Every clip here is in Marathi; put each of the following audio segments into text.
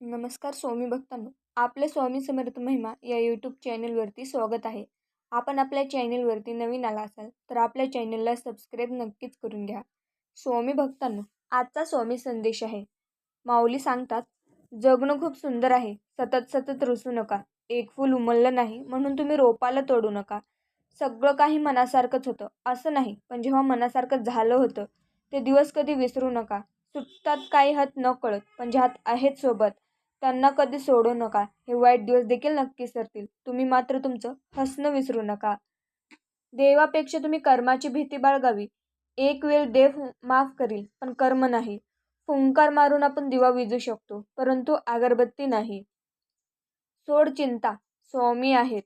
नमस्कार स्वामी भक्तांनो आपले स्वामी समर्थ महिमा या यूट्यूब चॅनलवरती स्वागत आहे. आपण आपल्या चॅनलवरती नवीन आला असाल तर आपल्या चॅनलला सबस्क्राईब नक्कीच करून घ्या. स्वामी भक्तांनो आजचा स्वामी संदेश आहे. माऊली सांगतात जगणं खूप सुंदर आहे सतत सतत रुसू नका. एक फूल उमललं नाही म्हणून तुम्ही रोपाला तोडू नका. सगळं काही मनासारखंच होतं असं नाही पण जेव्हा मनासारखं झालं होतं ते दिवस कधी विसरू नका. सुटतात काही हात न कळत पण जे हात आहेत सोबत. त्यांना कधी सोडू नका. हे वाईट दिवस देखील नक्की सरतील तुम्ही मात्र तुमचं हसणं विसरू नका. देवापेक्षा तुम्ही कर्माची भीती बाळगावी. एक वेळ देव माफ करील पण कर्म नाही. फुंकार मारून आपण दिवा विजू शकतो परंतु अगरबत्ती नाही. सोड चिंता. स्वामी आहेत.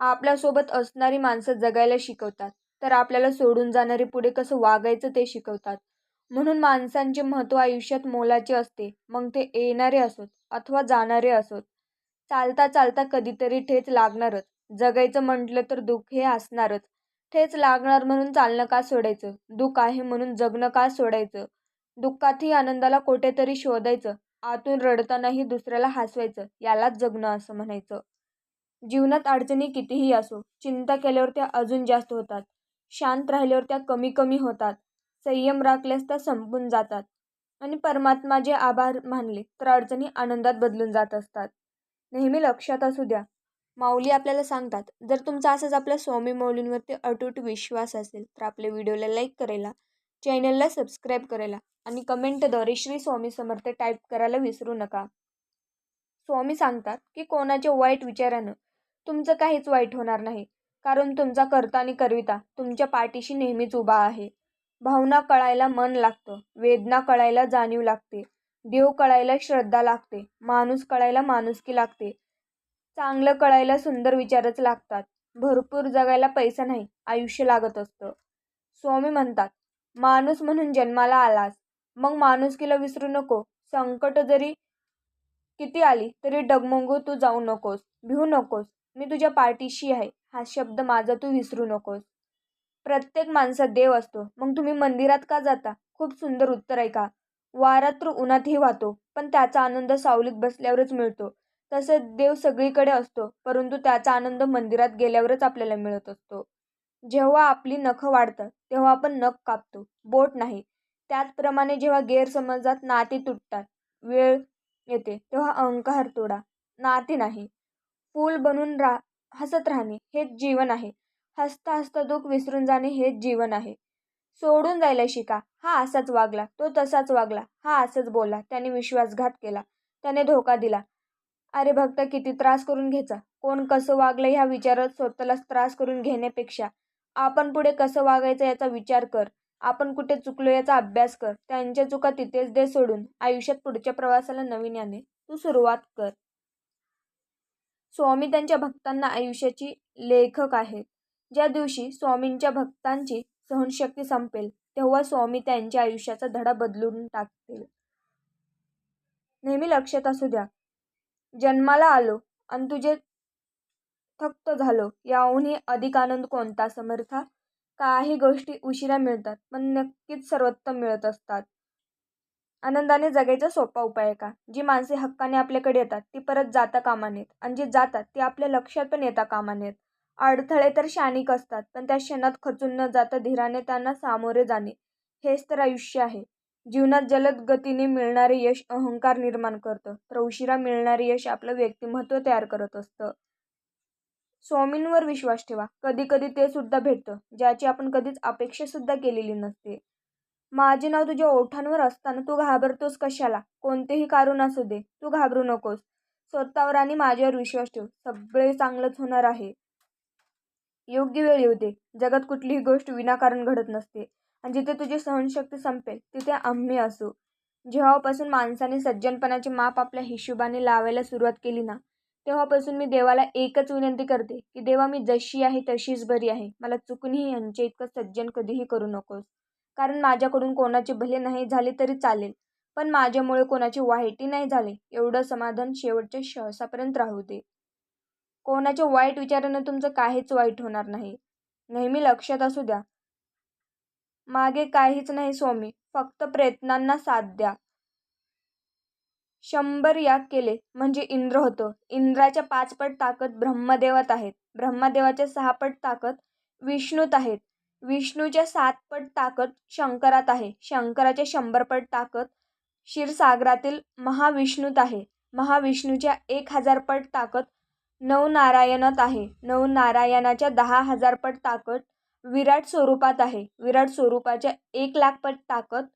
आपल्यासोबत असणारी माणसं जगायला शिकवतात. तर आपल्याला सोडून जाणारे पुढे कसं वागायचं ते शिकवतात. म्हणून माणसांचे महत्त्व आयुष्यात मोलाचे असते. मग ते येणारे असोत अथवा जाणारे असोत. चालता चालता कधीतरी ठेच लागणारच. जगायचं म्हटलं तर दुःख हे असणारच. ठेच लागणार म्हणून चालणं का सोडायचं? दुःख आहे म्हणून जगणं का सोडायचं? दुःखातही आनंदाला कुठेतरी शोधायचं. आतून रडतानाही दुसऱ्याला हसवायचं. यालाच जगणं असं म्हणायचं. जीवनात अडचणी कितीही असो चिंता केल्यावर त्या अजून जास्त होतात. शांत राहिल्यावर त्या कमी कमी होतात. संयम राखल्यास त्या संपून जातात. आणि परमात्माचे आभार मानले तर अडचणी आनंदात बदलून जात असतात. नेहमी लक्षात असू द्या माऊली आपल्याला सांगतात जर तुमचा असंच आपल्या स्वामी माऊलींवरती अटूट विश्वास असेल तर आपल्या व्हिडिओला लाईक करायला चॅनलला सबस्क्राईब करायला आणि कमेंटद्वारे श्री स्वामी समर्थ टाईप करायला विसरू नका. स्वामी सांगतात की कोणाच्या वाईट विचारानं तुमचं काहीच वाईट होणार नाही कारण तुमचा कर्ता आणि करविता तुमच्या पाठीशी नेहमीच उभा आहे. भावना कळायला मन लागतं वेदना कळायला जाणीव लागते देव कळायला श्रद्धा लागते माणूस कळायला माणुसकी लागते. चांगलं कळायला सुंदर विचारच लागतात. भरपूर जगायला पैसा नाही आयुष्य लागत असतं. स्वामी म्हणतात माणूस म्हणून जन्माला आलास मग माणुसकीला विसरू नको. संकट जरी किती आली तरी डगमगू तू जाऊ नकोस भिवू नकोस. मी तुझ्या पाठीशी आहे. हा शब्द माझा तू विसरू नकोस. प्रत्येक माणसात देव असतो. मग तुम्ही मंदिरात का जाता? खूप सुंदर उत्तर आहे का? तर उन्हातही वाहतो पण त्याचा आनंद सावलीत बसल्यावरच मिळतो. तसेच देव सगळीकडे असतो परंतु त्याचा आनंद मंदिरात गेल्यावरच आपल्याला मिळत असतो. जेव्हा आपली नखं वाढतात तेव्हा आपण नख कापतो बोट नाही. त्याचप्रमाणे जेव्हा गैरसमजात नाती तुटतात वेळ येते तेव्हा अहंकार तोडा. नाती नाही. फूल बनून रा हसत राहणे हेच जीवन आहे. हसता हसता दुःख विसरून जाणे हेच जीवन आहे. सोडून जायला शिका. हा असाच वागला तो तसाच वागला हा असंच बोलला. त्याने विश्वासघात केला. त्याने धोका दिला. अरे भक्त किती त्रास करून घ्यायचा? कोण कसं वागलं ह्या विचारात स्वतःलाच त्रास करून घेण्यापेक्षा? आपण पुढे कसं वागायचं याचा विचार कर. आपण कुठे चुकलो याचा अभ्यास कर. त्यांच्या चुका तिथेच दे सोडून. आयुष्यात पुढच्या प्रवासाला नवीन याने तू सुरुवात कर. स्वामी त्यांच्या भक्तांना आयुष्याची लेखक आहेत. ज्या दिवशी स्वामींच्या भक्तांची सहनशक्ती संपेल तेव्हा स्वामी त्यांच्या आयुष्याचा धडा बदलून टाकतील. नेहमी लक्षात असू द्या जन्माला आलो आणि तुझे थक्त झालो याहूनही अधिक आनंद कोणता? समर्था? काही गोष्टी उशिरा मिळतात पण नक्कीच सर्वोत्तम मिळत असतात. आनंदाने जगायचा सोपा उपाय आहे का? जी माणसे हक्काने आपल्याकडे येतात ती परत जाता कामा नयेत आणि जी जातात ती आपल्या लक्षात पण येता कामा नयेत. अडथळे तर शानिक असतात पण त्या क्षणात खचून न जाता धीराने त्यांना सामोरे जाणे हेच तर आयुष्य आहे. जीवनात जलद गतीने मिळणारे यश अहंकार निर्माण करतं तर उशिरा मिळणारे यश आपलं व्यक्तिमत्व तयार करत असतं. स्वामींवर विश्वास ठेवा कधी कधी ते सुद्धा भेटतं ज्याची आपण कधीच अपेक्षा सुद्धा केलेली नसते. माझे नाव तुझ्या ओठांवर असताना तू घाबरतोस कशाला? कोणतेही कारण असू दे तू घाबरू नकोस. स्वतःवर आणि माझ्यावर विश्वास ठेव सगळे चांगलंच होणार आहे. योग्य वेळ येऊ दे. जगात कुठलीही गोष्ट विनाकारण घडत नसते. आणि जिथे तुझी सहनशक्ती संपेल तिथे आम्ही असू. जेव्हापासून माणसाने सज्जनपणाचे माप आपल्या हिशोबाने लावायला सुरुवात केली ना तेव्हापासून मी देवाला एकच विनंती करते की देवा मी जशी आहे तशीच बरी आहे. मला चुकूनही यांचे इतकं सज्जन कधीही करू नकोस. कारण माझ्याकडून कोणाचे भले नाही झाले तरी चालेल पण माझ्यामुळे कोणाचे वाईटही नाही झाले. एवढं समाधान शेवटच्या श्वासापर्यंत राहू दे. कोणाच्या वाईट विचारानं तुमचं काहीच वाईट होणार नाही. नेहमी लक्षात असू द्या. मागे काहीच नाही स्वामी फक्त प्रयत्नांना साथ द्या. शंभर याग केले म्हणजे इंद्र होतो. इंद्राच्या पाच पट ताकद ब्रह्मदेवात आहेत. ब्रह्मदेवाच्या सहा पट ताकद विष्णूत आहेत. विष्णूच्या सात पट ताकद शंकरात आहे. शंकराच्या शंभरपट ताकद क्षीरसागरातील महाविष्णूत आहे. महाविष्णूच्या एक हजार पट ताकद नवनारायणात आहे. नवनारायणाच्या दहा हजार पट ताकद विराट स्वरूपात आहे. विराट स्वरूपाच्या एक लाख पट ताकद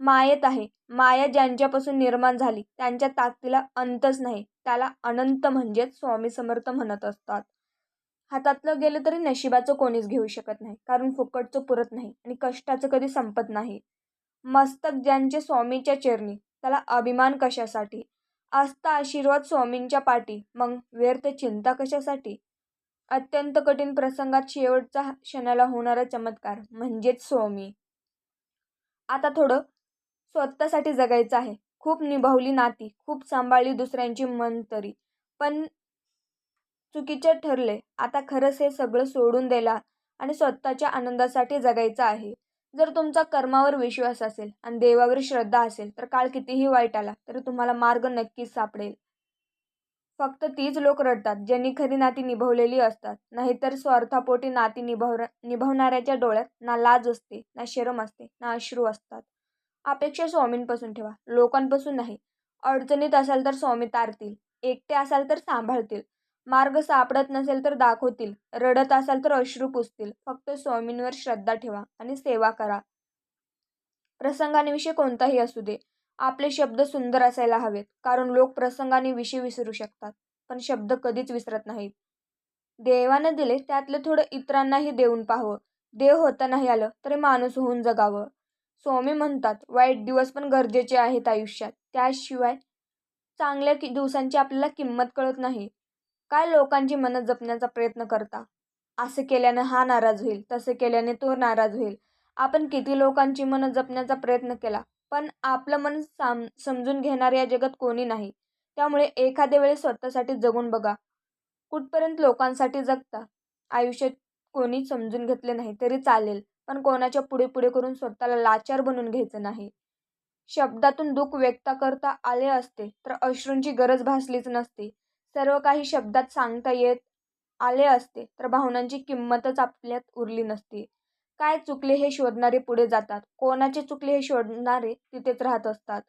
मायेत आहे. माया ज्यांच्यापासून निर्माण झाली त्यांच्या ताकदीला अंतच नाही. त्याला अनंत म्हणजेच स्वामी समर्थ म्हणत असतात. हातातलं गेलं तरी नशिबाचं कोणीच घेऊ शकत नाही कारण फुकटचं पुरत नाही आणि कष्टाचं कधी संपत नाही. मस्तक ज्यांचे स्वामीच्या चरणी त्याला अभिमान कशासाठी? आस्था आशीर्वाद स्वामींच्या पाठी. मग व्यर्थ चिंता कशासाठी? अत्यंत कठीण प्रसंगात शेवटचा क्षणाला होणारा चमत्कार म्हणजेच स्वामी. आता थोडं स्वतःसाठी जगायचं आहे. खूप निभावली नाती खूप सांभाळली दुसऱ्यांची मन तरी. पण चुकीचे ठरले. आता खरंच हे सगळं सोडून द्यायला आणि स्वतःच्या आनंदासाठी जगायचं आहे. जर तुमचा कर्मावर विश्वास असेल आणि देवावर श्रद्धा असेल तर काळ कितीही वाईट आला तरी तुम्हाला मार्ग नक्कीच सापडेल. फक्त तीच लोक रडतात ज्यांनी खरी नाती निभवलेली असतात. नाहीतर स्वार्थापोटी नाती निभव निभवणाऱ्याच्या डोळ्यात ना लाज असते ना शरम असते ना अश्रू असतात. अपेक्षा स्वामींपासून ठेवा लोकांपासून नाही. अडचणीत असाल तर स्वामी तारतील एकटे असाल तर सांभाळतील. मार्ग सापडत नसेल तर दाखवतील. रडत असाल तर अश्रू पुसतील. फक्त स्वामींवर श्रद्धा ठेवा आणि सेवा करा. प्रसंगाने विषय कोणताही असू दे. आपले शब्द सुंदर असायला हवेत कारण लोक प्रसंगाने विषय विसरू शकतात पण शब्द कधीच विसरत नाहीत. देवानं दिले त्यातलं थोडं इतरांनाही देऊन पाहावं. देव होता नाही आलं तरी माणूस होऊन जगावं. स्वामी म्हणतात वाईट दिवस पण गरजेचे आहेत आयुष्यात. त्याशिवाय चांगल्या कि दिवसांची आपल्याला किंमत कळत नाही. काय लोकांची मनं जपण्याचा प्रयत्न करता? असं केल्याने हा नाराज होईल तसे केल्याने तो नाराज होईल. आपण किती लोकांची मनं जपण्याचा प्रयत्न केला पण आपलं मन साम समजून घेणार या जगात कोणी नाही. त्यामुळे एखाद्या वेळेस स्वतःसाठी जगून बघा. कुठपर्यंत लोकांसाठी जगता? आयुष्यात कोणी समजून घेतले नाही तरी चालेल पण कोणाच्या पुढे पुढे करून स्वतःला लाचार बनवून घ्यायचं नाही. शब्दातून दुःख व्यक्त करता आले असते तर अश्रूंची गरज भासलीच नसती. सर्व काही शब्दात सांगता येत आले असते तर भावनांची किंमतच आपल्यात उरली नसती. काय चुकले हे शोधणारे पुढे जातात. कोणाचे चुकले हे शोधणारे तिथेच राहत असतात.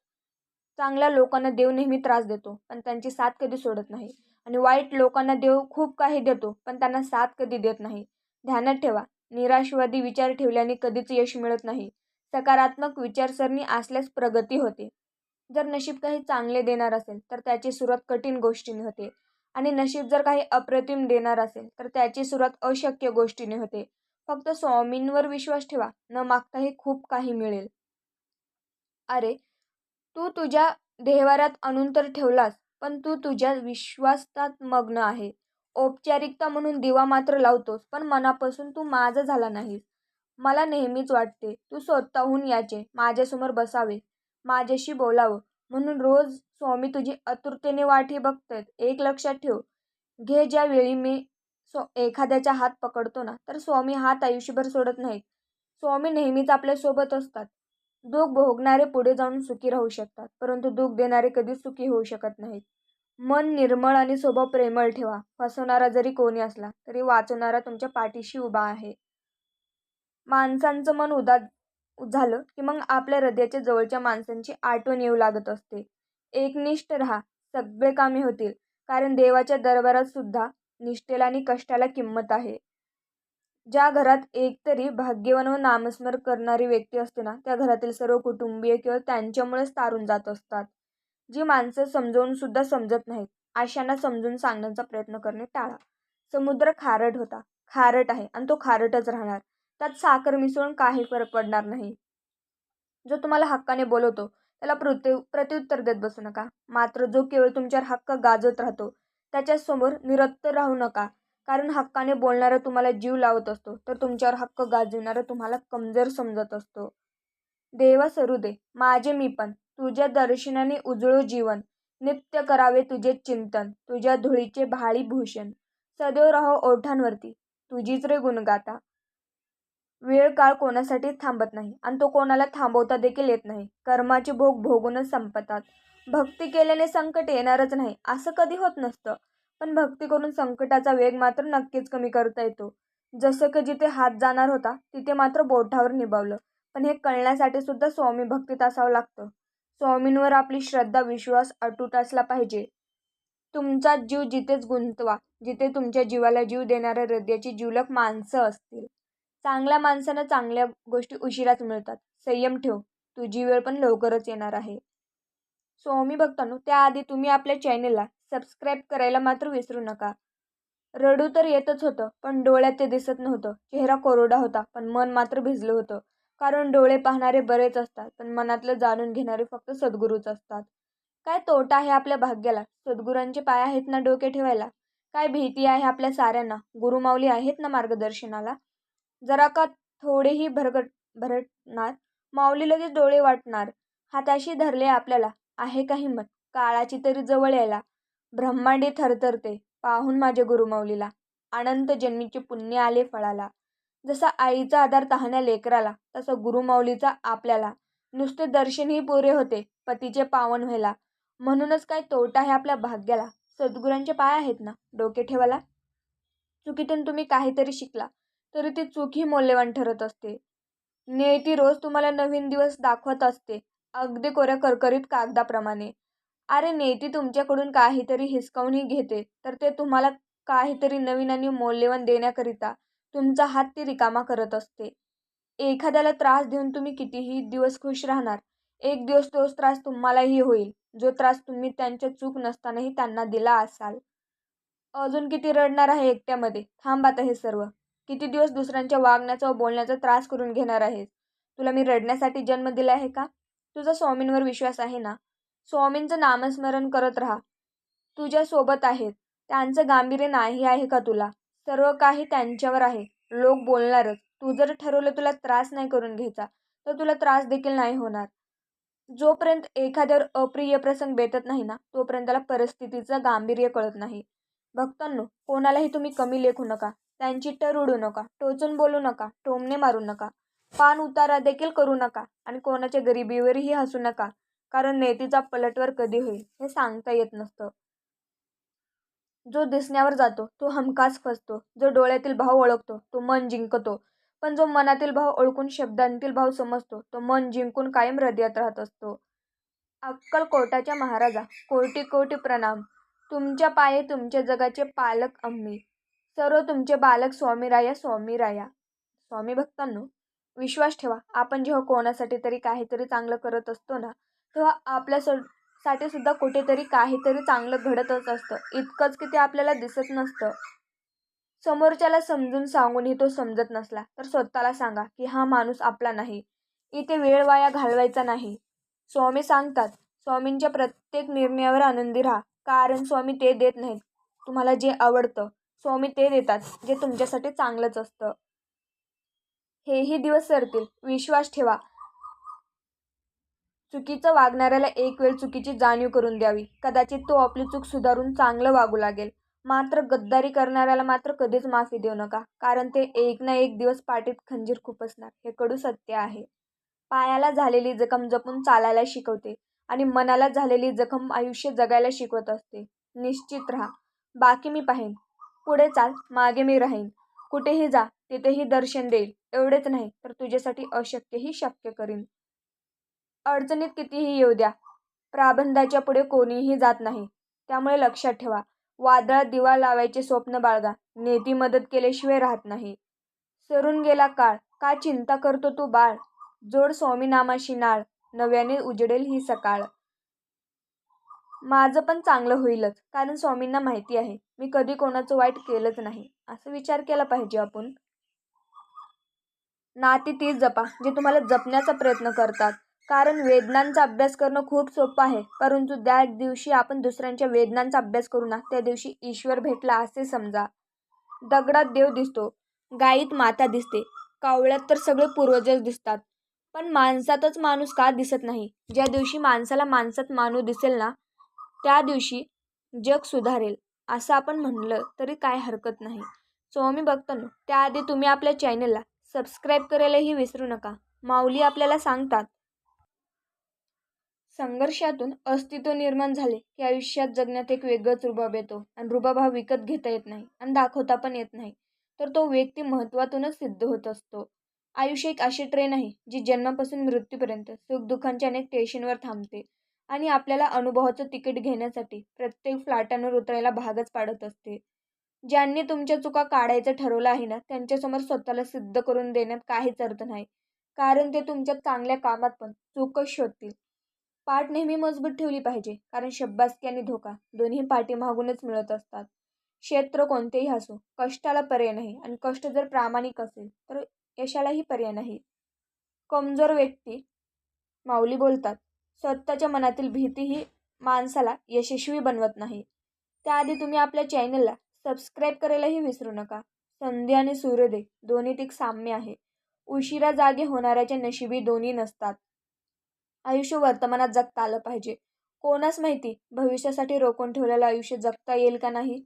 चांगल्या लोकांना देव नेहमी त्रास देतो पण त्यांची साथ कधी सोडत नाही. आणि वाईट लोकांना देव खूप काही देतो पण त्यांना साथ कधी देत नाही. ध्यानात ठेवा निराशवादी विचार ठेवल्याने कधीच यश मिळत नाही. सकारात्मक विचारसरणी असल्यास प्रगती होते. जर नशीब काही चांगले देणार असेल तर त्याची सुरुवात कठीण गोष्टीने होते. आणि नशीब जर काही अप्रतिम देणार असेल तर त्याची सुरुवात अशक्य गोष्टीने होते. फक्त स्वामींवर विश्वास ठेवा न मागताही खूप काही मिळेल. अरे तू तुझ्या देहवाऱ्यात आणून तर ठेवलास पण तू तुझ्या विश्वासात मग्न आहे. औपचारिकता म्हणून दिवा मात्र लावतोस पण मनापासून तू माझा झाला नाहीस. मला नेहमीच वाटते तू स्वतःहून याचे माझ्यासमोर बसावे. माझ्याशी बोलावं. म्हणून रोज स्वामी तुझी आतुरतेने वाटी बघतात. एक लक्षात ठेव. घे ज्या वेळी मी स्व एखाद्याचा हात पकडतो ना तर स्वामी हात आयुष्यभर सोडत नाहीत. स्वामी नेहमीच आपल्यासोबत असतात. दुःख भोगणारे पुढे जाऊन सुखी राहू शकतात परंतु दुःख देणारे कधीच सुखी होऊ शकत नाहीत. मन निर्मळ आणि स्वभाव प्रेमळ ठेवा. फसवणारा जरी कोणी असला तरी वाचवणारा तुमच्या पाठीशी उभा आहे. माणसांचं मन उदा झालं की मग आपल्या हृदयाच्या जवळच्या माणसांची आठवण येऊ लागत असते. एकनिष्ठ राहा. सगळे कामे होतील. कारण देवाच्या दरबारात सुद्धा निष्ठेला आणि कष्टाला किंमत आहे. ज्या घरात एकतरी भाग्यवान व नामस्मर करणारी व्यक्ती असते ना त्या घरातील सर्व कुटुंबीय केवळ त्यांच्यामुळेच तारून जात असतात. जी माणसं समजवून सुद्धा समजत नाहीत अशांना समजून सांगण्याचा प्रयत्न करणे टाळा. समुद्र खारट होता. खारट आहे आणि तो खारटच राहणार. त्यात साखर मिसळून काही फरक पडणार नाही. जो तुम्हाला हक्काने बोलवतो त्याला प्रत्यु प्रत्युत्तर देत बसू नका. मात्र जो केवळ तुमच्यावर हक्क गाजत राहतो त्याच्यासमोर निरत्तर राहू नका. कारण हक्काने बोलणारा तुम्हाला जीव लावत असतो तर तुमच्यावर हक्क गाजवणारा तुम्हाला कमजोर समजत असतो. देवा सरू दे माझे मी पण. तुझ्या दर्शनाने उजळो जीवन. नित्य करावे तुझे चिंतन. तुझ्या धुळीचे भाळी भूषण. सदैव राहो ओठांवरती. तुझीच रे गुणगाता वेळ काळ कोणासाठी थांबत नाही आणि तो कोणाला थांबवता देखील येत नाही. कर्माचे भोग भोगूनच संपतात. भक्ती केल्याने संकट येणारच नाही असं कधी होत नसतं. पण भक्ती करून संकटाचा वेग मात्र नक्कीच कमी करता येतो. जसं की जिथे हात जाणार होता तिथे मात्र बोटावर निभावलं. पण हे कळण्यासाठी सुद्धा स्वामी भक्तीत असावं लागतं. स्वामींवर आपली श्रद्धा विश्वास अटूट असला पाहिजे. तुमचा जीव जिथेच गुंतवा जिथे तुमच्या जीवाला जीव देणाऱ्या हृदयाची जीवलक माणसं असतील. चांगल्या माणसानं चांगल्या गोष्टी उशिराच मिळतात. संयम ठेव. तुझी वेळ पण लवकरच येणार आहे. स्वामी भक्तांनो त्याआधी तुम्ही आपल्या चॅनेलला सबस्क्राईब करायला मात्र विसरू नका. रडू तर येतच होतं पण डोळ्यात ते दिसत नव्हतं. चेहरा कोरडा होता पण मन मात्र भिजलं होतं. कारण डोळे पाहणारे बरेच असतात पण मनातलं जाणून घेणारे फक्त सद्गुरूच असतात. काय तोटा आहे आपल्या भाग्याला? सद्गुरांचे पाय आहेत ना डोके ठेवायला? काय भीती आहे आपल्या साऱ्यांना? गुरुमाऊली आहेत ना मार्गदर्शनाला? जरा का थोडेही भरगट भरटणार? माऊली लगेच डोळे वाटणार. हाताशी धरले आपल्याला. आहे का हिंमत? काळाची तरी जवळ यायला. ब्रह्मांडी थरथरते. पाहून माझ्या गुरुमाऊलीला अनंत जन्मीचे पुण्य आले फळाला. जसा आईचा आधार तहाण्या लेकराला तसं गुरुमाऊलीचा आपल्याला. नुसते दर्शनही पुरे होते. पतीचे पावन व्हायला. म्हणूनच काय तोटा आहे आपल्या भाग्याला? सद्गुरांचे पाय आहेत ना? डोके ठेवाला चुकीतून तुम्ही काहीतरी शिकला. तरी ती चूक ही मौल्यवान ठरत असते. नियती रोज तुम्हाला नवीन दिवस दाखवत असते अगदी कोऱ्या करकरीत कागदाप्रमाणे. अरे नेती तुमच्याकडून काहीतरी हिसकावूनही घेते तर ते तुम्हाला काहीतरी नवीन आणि मौल्यवान देण्याकरिता तुमचा हात ती रिकामा करत असते. एखाद्याला त्रास देऊन तुम्ही कितीही दिवस खुश राहणार एक दिवस तोच त्रास तुम्हालाही होईल जो त्रास तुम्ही त्यांच्या चूक नसतानाही त्यांना दिला असाल. अजून किती रडणार आहे एकट्यामध्ये? थांब आता हे सर्व. किती दिवस दुसऱ्यांच्या वागण्याचा व बोलण्याचा त्रास करून घेणार आहेस? तुला मी रडण्यासाठी जन्म दिला आहे का? तुझा स्वामींवर विश्वास आहे ना? स्वामींचं नामस्मरण करत राहा. तुझ्यासोबत आहेत. त्यांचं गांभीर्य नाही आहे का तुला? सर्व काही त्यांच्यावर आहे. लोक बोलणारच. तू जर ठरवलं तुला त्रास नाही करून घ्यायचा तर तुला त्रास देखील नाही होणार. जोपर्यंत एखाद्यावर अप्रिय प्रसंग बेतत नाही ना तोपर्यंत त्याला परिस्थितीचं गांभीर्य कळत नाही. भक्तांनो कोणालाही तुम्ही कमी लेखू नका. त्यांची टर उडू नका टोचून बोलू नका टोमणे मारू नका. पान उतारा देखील करू नका आणि कोणाच्या गरिबीवरही हसू नका कारण नेतीचा पलटवर कधी होईल हे सांगता येत नसतं. जो दिसण्यावर जातो तो हमखास फसतो. जो डोळ्यातील भाव ओळखतो तो मन जिंकतो. पण जो मनातील भाव ओळखून शब्दांतील भाव समजतो तो मन जिंकून कायम हृदयात राहत असतो. अक्कलकोटाच्या महाराजा कोटी कोटी प्रणाम. तुमच्या पाये तुमच्या जगाचे पालक आम्ही. सर्व तुमचे बालक स्वामीराया स्वामीराया. स्वामी भक्तांनो विश्वास ठेवा. आपण जेव्हा कोणासाठी तरी काहीतरी चांगलं करत असतो ना तेव्हा आपल्या साठी सुद्धा कुठेतरी काहीतरी चांगलं घडतच असतं. इतकंच की ते आपल्याला दिसत नसतं. समोरच्याला समजून सांगूनही तो समजत नसला तर स्वतःला सांगा की हा माणूस आपला नाही. इथे वेळ वाया घालवायचा नाही. स्वामी सांगतात स्वामींच्या प्रत्येक निर्णयावर आनंदी राहा. कारण स्वामी ते देत नाहीत. तुम्हाला जे आवडतं स्वामी ते देतात जे तुमच्यासाठी चांगलंच असतं. हेही दिवस सरतील. विश्वास ठेवा. चुकीचं वागणाऱ्याला एक वेळ चुकीची जाणीव करून द्यावी. कदाचित तो आपली चूक सुधारून चांगलं वागू लागेल. मात्र गद्दारी करणाऱ्याला मात्र कधीच माफी देऊ नका. कारण ते एक ना एक दिवस पाठीत खंजीर खुपसणार हे कडू सत्य आहे. पायाला झालेली जखम जपून चालायला शिकवते आणि मनाला झालेली जखम आयुष्य जगायला शिकवत असते. निश्चित राहा. बाकी मी पाहिन. पुढे चाल मागे मी राहीन. कुठेही जा तिथेही दर्शन देईल. एवढेच नाही तर तुझ्यासाठी अशक्यही शक्य करीन. अडचणीत कितीही येऊ द्या. प्राबंधाच्या पुढे कोणीही जात नाही. त्यामुळे लक्षात ठेवा. वादळात दिवा लावायचे स्वप्न बाळगा. नेती मदत केल्याशिवाय राहत नाही. सरून गेला काळ. का चिंता करतो तू बाळ? जोड स्वामी नामाशी नाळ. नव्याने उजडेल ही सकाळ. माझं पण चांगलं होईलच कारण स्वामींना माहिती आहे मी कधी कोणाचं वाईट केलंच नाही. असं विचार केला पाहिजे आपण. नाती तीच जपा जे तुम्हाला जपण्याचा प्रयत्न करतात. कारण वेदनांचा अभ्यास करणं खूप सोपं आहे परंतु त्या दिवशी आपण दुसऱ्यांच्या वेदनांचा अभ्यास करू ना त्या दिवशी ईश्वर भेटला असे समजा. दगडात देव दिसतो गायीत माता दिसते कावळ्यात तर सगळे पूर्वजच दिसतात. पण माणसातच माणूस का दिसत नाही? ज्या दिवशी माणसाला माणसात माणूस दिसेल ना त्या दिवशी जग सुधारेल असं आपण म्हणलं तरी काय हरकत नाही. स्वामी बघताना त्याआधी तुम्ही आपल्या चॅनलला सबस्क्राईब करायलाही विसरू नका. माऊली आपल्याला सांगतात संघर्षातून अस्तित्व निर्माण झाले की आयुष्यात जगण्यात एक वेगळंच रुबाब येतो आणि रुबाब हा विकत घेता येत नाही आणि दाखवता पण येत नाही. तर तो व्यक्ती महत्त्वातूनच सिद्ध होत असतो. आयुष्य एक अशी ट्रेन आहे जी जन्मापासून मृत्यूपर्यंत सुखदुःखांच्या अनेक टेशनवर थांबते. आणि आपल्याला अनुभवाचं तिकीट घेण्यासाठी प्रत्येक फ्लॅटांवर उतरायला भागच पाडत असते. ज्यांनी तुमच्या चुका काढायचं ठरवलं आहे ना त्यांच्यासमोर स्वतःला सिद्ध करून देण्यात काहीच अर्थ नाही. कारण ते तुमच्या चांगल्या कामात पण चूकच शोधतील. पाठ नेहमी मजबूत ठेवली पाहिजे कारण शब्बासकी आणि धोका दोन्ही पाठीमागूनच मिळत असतात. क्षेत्र कोणतेही असो कष्टाला पर्याय नाही आणि कष्ट जर प्रामाणिक असेल तर यशालाही पर्याय नाही. कमजोर व्यक्ती माऊली बोलतात स्वतःच्या मनातील भीती ही माणसाला यशस्वी बनवत नाही. त्याआधी तुम्ही आपल्या चॅनलला सबस्क्राईब करायलाही विसरू नका. संधी आणि सूर्योदय दोन्हीत एक साम्य आहे. उशिरा जागे होणाऱ्याच्या नशिबी दोन्ही नसतात. आयुष्य वर्तमानात जगता आलं पाहिजे. कोणास माहिती भविष्यासाठी रोखून ठेवलेलं आयुष्य जगता येईल का नाही?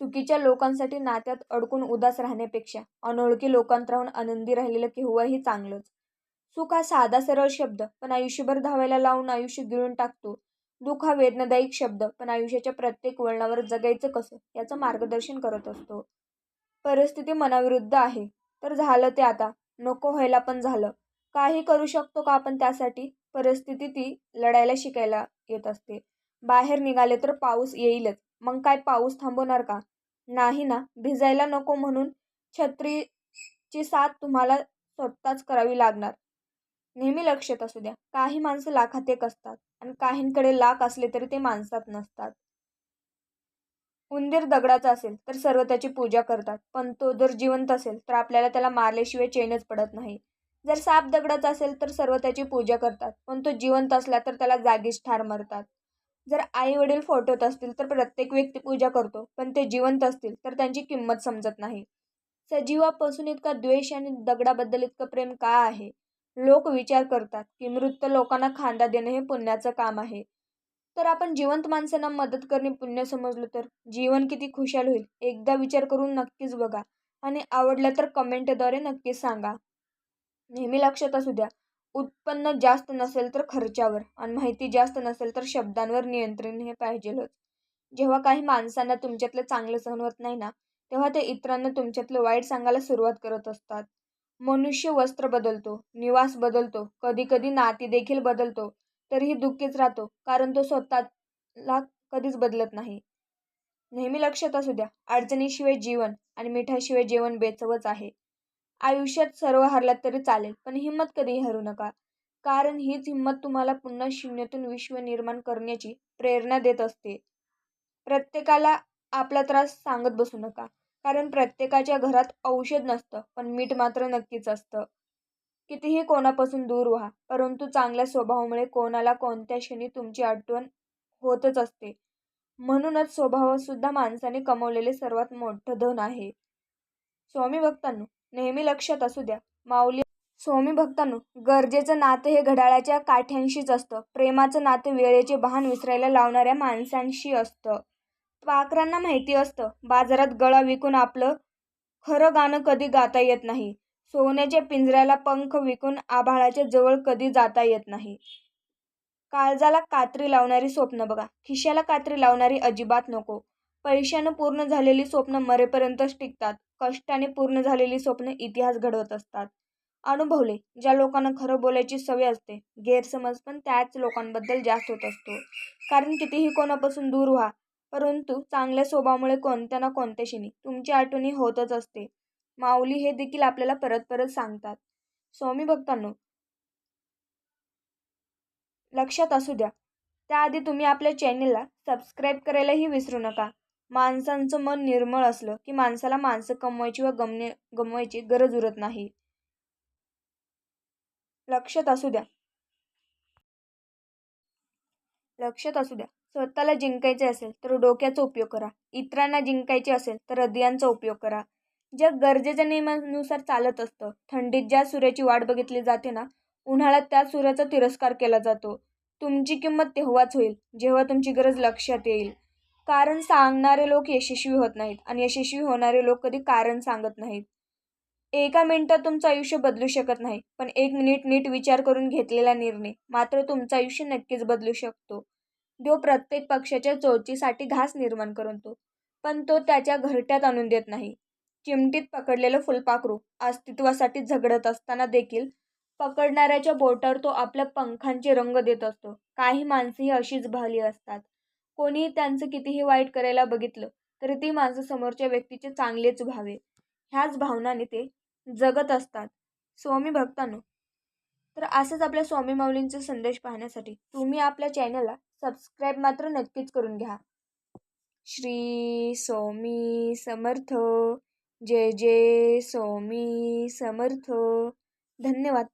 चुकीच्या लोकांसाठी नात्यात अडकून उदास राहण्यापेक्षा अनोळखी लोकांत राहून आनंदी राहिलेलं केव्हाही चांगलंच. सुख हा साधा सरळ शब्द पण आयुष्यभर धावायला लावून आयुष्य गिळून टाकतो. दुःख हा वेदनादायक शब्द पण आयुष्याच्या प्रत्येक वळणावर जगायचं कसं याचं मार्गदर्शन करत असतो. परिस्थिती मनाविरुद्ध आहे. तर झालं ते आता. नको व्हायला पण झालं. काही करू शकतो का आपण त्यासाठी? परिस्थिती ती लढायला शिकायला येत असते. बाहेर निघाले तर पाऊस येईलच. मग काय पाऊस थांबवणार का? नाही ना. भिजायला नको म्हणून छत्रीची साथ तुम्हाला स्वतःच करावी लागणार. नेहमी लक्षात असू द्या. काही माणसं लाखात एक असतात आणि काहींकडे लाख असले तरी ते माणसात नसतात. उंदीर दगडाचा असेल तर सर्व त्याची पूजा करतात. पण तो जर जिवंत असेल तर आपल्याला त्याला मारल्याशिवाय चैनच पडत नाही. जर साप दगडाचा असेल तर सर्व त्याची पूजा करतात. पण तो जिवंत असला तर त्याला जागीच ठार मारतात. जर आई वडील फोटोत असतील तर प्रत्येक व्यक्ती पूजा करतो. पण ते जिवंत असतील तर त्यांची किंमत समजत नाही. सजीवापासून इतका द्वेष आणि दगडाबद्दल इतकं प्रेम का आहे? लोक विचार करतात की मृत लोकांना खांदा देणं हे पुण्याचं काम आहे. तर आपण जिवंत माणसांना मदत करणे पुण्य समजलं तर? जीवन किती खुशाल होईल? एकदा विचार करून नक्कीच बघा. आणि आवडलं तर कमेंटद्वारे नक्कीच सांगा. नेहमी लक्षात असू द्या उत्पन्न जास्त नसेल तर खर्चावर आणि माहिती जास्त नसेल तर शब्दांवर नियंत्रण हे पाहिजेलच. जेव्हा काही माणसांना तुमच्यातलं चांगलं सहन होत नाही ना तेव्हा ते इतरांना तुमच्यातलं वाईट सांगायला सुरुवात करत असतात. मनुष्य वस्त्र बदलतो निवास बदलतो कधी कधी नाती देखील बदलतो तरीही दुःखीच राहतो कारण तो स्वतःला कधीच बदलत नाही. नेहमी लक्षात असू द्या अडचणीशिवाय जीवन आणि मिठाशिवाय जेवण बेचवच आहे. आयुष्यात सर्व हरलात तरी चालेल पण हिंमत कधीही हरू नका. कारण हीच हिंमत तुम्हाला पुन्हा शून्यातून विश्व निर्माण करण्याची प्रेरणा देत असते. प्रत्येकाला आपला त्रास सांगत बसू नका. कारण प्रत्येकाच्या घरात औषध नसतं पण मीठ मात्र नक्कीच असतं. कितीही कोणापासून दूर व्हा परंतु चांगल्या स्वभावामुळे कोणाला कोणत्या क्षणी तुमची आठवण होतच असते. म्हणूनच स्वभावसुद्धा माणसाने कमवलेले सर्वात मोठं धन आहे. स्वामी भक्तांनो नेहमी लक्षात असू द्या माऊली स्वामी भक्तांनो गरजेचं नातं हे घड्याळाच्या काठ्यांशीच असतं. प्रेमाचं नातं वेळेचे भान विसरायला लावणाऱ्या माणसांशी असतं. पाखरांना माहिती असतं. बाजारात गळा विकून आपलं खरं गाणं कधी गाता येत नाही. सोन्याच्या पिंजऱ्याला पंख विकून आभाळाच्या जवळ कधी जाता येत नाही. काळजाला कात्री लावणारी स्वप्न बघा. खिशाला कात्री लावणारी अजिबात नको. पैशानं पूर्ण झालेली स्वप्न मरेपर्यंतच टिकतात. कष्टाने पूर्ण झालेली स्वप्न इतिहास घडवत असतात. अनुभवले ज्या लोकांना खरं बोलायची सवय असते गैरसमज पण त्याच लोकांबद्दल जास्त होत असतो. कारण कितीही कोणापासून दूर व्हा परंतु चांगल्या स्वभावामुळे कोणत्या ना कोणत्या क्षणी तुमची आठवणी होतच असते. माऊली हे देखील आपल्याला परत परत सांगतात. स्वामी भक्तांनो लक्षात असू द्या त्याआधी तुम्ही आपल्या चॅनेलला सबस्क्राईब करायलाही विसरू नका. माणसांचं मन निर्मळ असलं की माणसाला माणसं कमवायची व गमने गमवायची गरज उरत नाही. लक्षात असू द्या लक्षात असू द्या. स्वतःला जिंकायचे असेल तर डोक्याचा उपयोग करा. इतरांना जिंकायचे असेल तर हृदयांचा उपयोग करा. जग गरजेच्या नियमानुसार चालत असतं. थंडीत ज्या सूर्याची वाट बघितली जाते ना उन्हाळ्यात त्या सूर्याचा तिरस्कार केला जातो. तुमची किंमत तेव्हाच होईल जेव्हा तुमची गरज लक्षात येईल. कारण सांगणारे लोक यशस्वी होत नाहीत आणि यशस्वी होणारे लोक कधी कारण सांगत नाहीत. एका मिनिटात तुमचं आयुष्य बदलू शकत नाही पण एक मिनिट नीट विचार करून घेतलेला निर्णय मात्र तुमचं आयुष्य नक्कीच बदलू शकतो. देव प्रत्येक पक्षाच्या चोचीसाठी घास निर्माण करतो पण तो त्याच्या घरट्यात आणून देत नाही. चिमटीत पकडलेलं फुलपाखरू अस्तित्वासाठी झगडत असताना देखील पकडणाऱ्याच्या बोटावर तो आपल्या पंखांचे रंग देत असतो. काही माणसंही अशीच भाली असतात. कोणी त्यांचं कितीही वाईट करायला बघितलं तरी ती माणसं समोरच्या व्यक्तीचे चांगलेच व्हावे. ह्याच भावनाने ते जगत असतात. स्वामी भक्तांनो तर असंच आपल्या स्वामी माऊलींचा संदेश पाहण्यासाठी तुम्ही आपल्या चॅनलला सबस्क्राईब मात्र नक्कीच करून घ्या. श्री स्वामी समर्थ. जय जय स्वामी समर्थ. धन्यवाद.